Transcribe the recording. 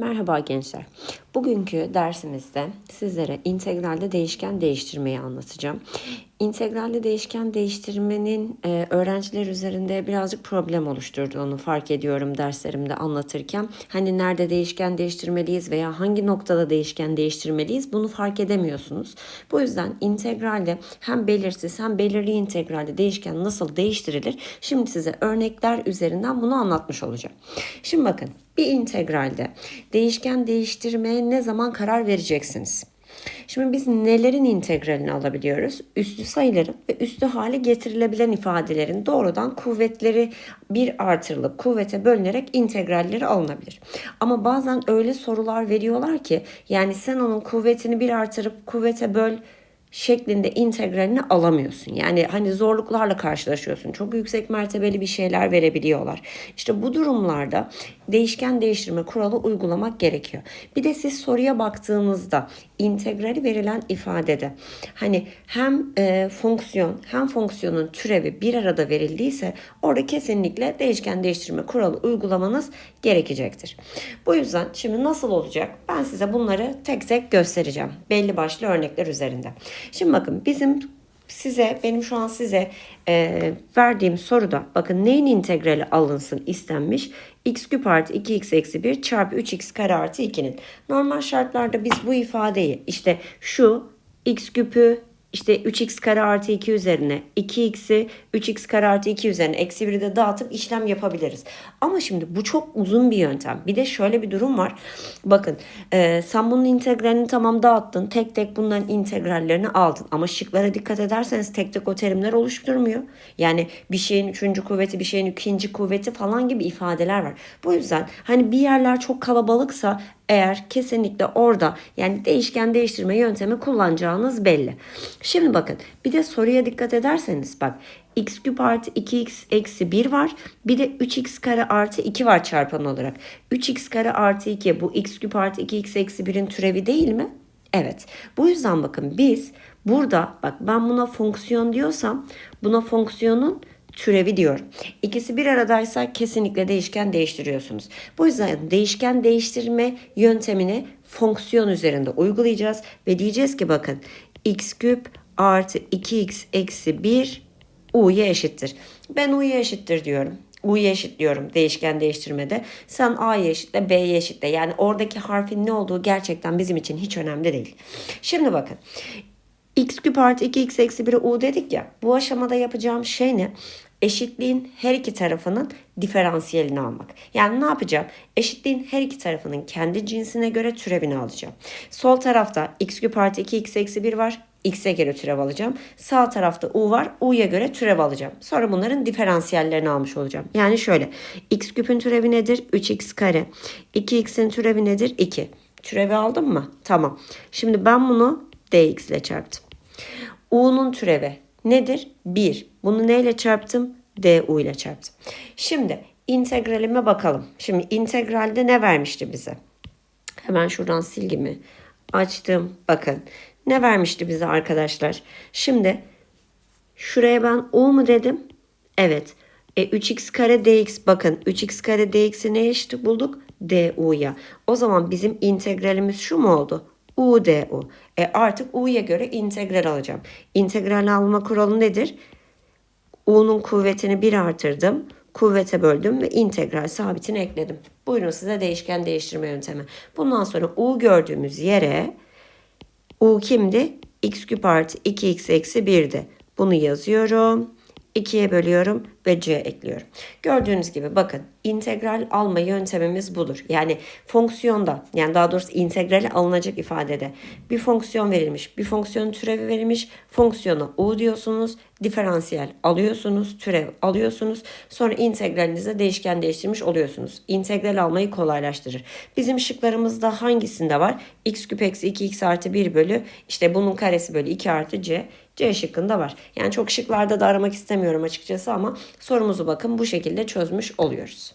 Merhaba gençler. Bugünkü dersimizde sizlere integralde değişken değiştirmeyi anlatacağım. İntegralde değişken değiştirmenin e, öğrenciler üzerinde birazcık problem oluşturduğunu fark ediyorum derslerimde anlatırken. Hani nerede değişken değiştirmeliyiz veya hangi noktada değişken değiştirmeliyiz bunu fark edemiyorsunuz. Bu yüzden integralde hem belirsiz hem belirli integralde değişken nasıl değiştirilir? Şimdi size örnekler üzerinden bunu anlatmış olacağım. Şimdi bakın bir integralde değişken değiştirmeye ne zaman karar vereceksiniz? Şimdi biz nelerin integralini alabiliyoruz? Üstü sayıların ve üstü hale getirilebilen ifadelerin doğrudan kuvvetleri bir artırılıp kuvvete bölünerek integralleri alınabilir. Ama bazen öyle sorular veriyorlar ki yani sen onun kuvvetini bir artırıp kuvvete böl şeklinde integralini alamıyorsun. Yani hani zorluklarla karşılaşıyorsun. Çok yüksek mertebeli bir şeyler verebiliyorlar. İşte bu durumlarda değişken değiştirme kuralı uygulamak gerekiyor. Bir de siz soruya baktığınızda integrali verilen ifadede hani hem e, fonksiyon hem fonksiyonun türevi bir arada verildiyse orada kesinlikle değişken değiştirme kuralı uygulamanız gerekecektir. Bu yüzden şimdi nasıl olacak? Ben size bunları tek tek göstereceğim. Belli başlı örnekler üzerinde. Şimdi bakın bizim size benim şu an size e, verdiğim soruda bakın neyin integrali alınsın istenmiş x küp artı 2x eksi 1 çarpı 3x kare artı 2'nin. Normal şartlarda biz bu ifadeyi işte şu x küpü işte 3x kare artı 2 üzerine 2x'i 3x kare artı 2 üzerine eksi 1'i de dağıtıp işlem yapabiliriz. Ama şimdi bu çok uzun bir yöntem. Bir de şöyle bir durum var. Bakın e, sen bunun integralini tamam dağıttın. Tek tek bunların integrallerini aldın. Ama şıklara dikkat ederseniz tek tek o terimler oluşturmuyor. Yani bir şeyin üçüncü kuvveti bir şeyin ikinci kuvveti falan gibi ifadeler var. Bu yüzden hani bir yerler çok kalabalıksa eğer kesinlikle orada yani değişken değiştirme yöntemi kullanacağınız belli. Şimdi bakın bir de soruya dikkat ederseniz bak x küp artı 2x eksi 1 var. Bir de 3x kare artı 2 var çarpan olarak. 3x kare artı 2 bu x küp artı 2x eksi 1'in türevi değil mi? Evet. Bu yüzden bakın biz burada bak ben buna fonksiyon diyorsam buna fonksiyonun türevi diyorum. İkisi bir aradaysa kesinlikle değişken değiştiriyorsunuz. Bu yüzden değişken değiştirme yöntemini fonksiyon üzerinde uygulayacağız ve diyeceğiz ki bakın x küp artı 2x eksi 1 u'ya eşittir. Ben u'ya eşittir diyorum. U'ya eşitliyorum değişken değiştirmede. Sen A'ya eşitle B'ye eşitle. Yani oradaki harfin ne olduğu gerçekten bizim için hiç önemli değil. Şimdi bakın x küp artı 2x eksi 1'e u dedik ya. Bu aşamada yapacağım şey ne? Eşitliğin her iki tarafının diferansiyelini almak. Yani ne yapacağım? Eşitliğin her iki tarafının kendi cinsine göre türevini alacağım. Sol tarafta x küp artı 2x eksi 1 var. x'e göre türev alacağım. Sağ tarafta u var. u'ya göre türev alacağım. Sonra bunların diferansiyellerini almış olacağım. Yani şöyle. x küpün türevi nedir? 3x kare. 2x'in türevi nedir? 2. Türevi aldım mı? Tamam. Şimdi ben bunu dx ile çarptım. U'nun türevi nedir? 1. Bunu neyle çarptım? du ile çarptım. Şimdi integralime bakalım. Şimdi integralde ne vermişti bize? Hemen şuradan silgimi açtım. Bakın ne vermişti bize arkadaşlar? Şimdi şuraya ben u mu dedim? Evet. E 3x kare dx bakın 3x kare dx'i ne eşit bulduk? du'ya. O zaman bizim integralimiz şu mu oldu? u du. E artık u'ya göre integral alacağım. İntegral alma kuralı nedir? U'nun kuvvetini 1 artırdım. Kuvvete böldüm ve integral sabitini ekledim. Buyurun size değişken değiştirme yöntemi. Bundan sonra u gördüğümüz yere u kimdi? x küp artı 2x eksi 1'di. Bunu yazıyorum. 2'ye bölüyorum ve c ekliyorum. Gördüğünüz gibi bakın integral alma yöntemimiz budur. Yani fonksiyonda yani daha doğrusu integrali alınacak ifadede bir fonksiyon verilmiş. Bir fonksiyonun türevi verilmiş. Fonksiyona u diyorsunuz. Diferansiyel alıyorsunuz. Türev alıyorsunuz. Sonra integralinize değişken değiştirmiş oluyorsunuz. İntegral almayı kolaylaştırır. Bizim şıklarımızda hangisinde var? x küp eksi 2x artı 1 bölü işte bunun karesi bölü 2 artı c. C şıkkında var. Yani çok şıklarda da aramak istemiyorum açıkçası ama sorumuzu bakın bu şekilde çözmüş oluyoruz.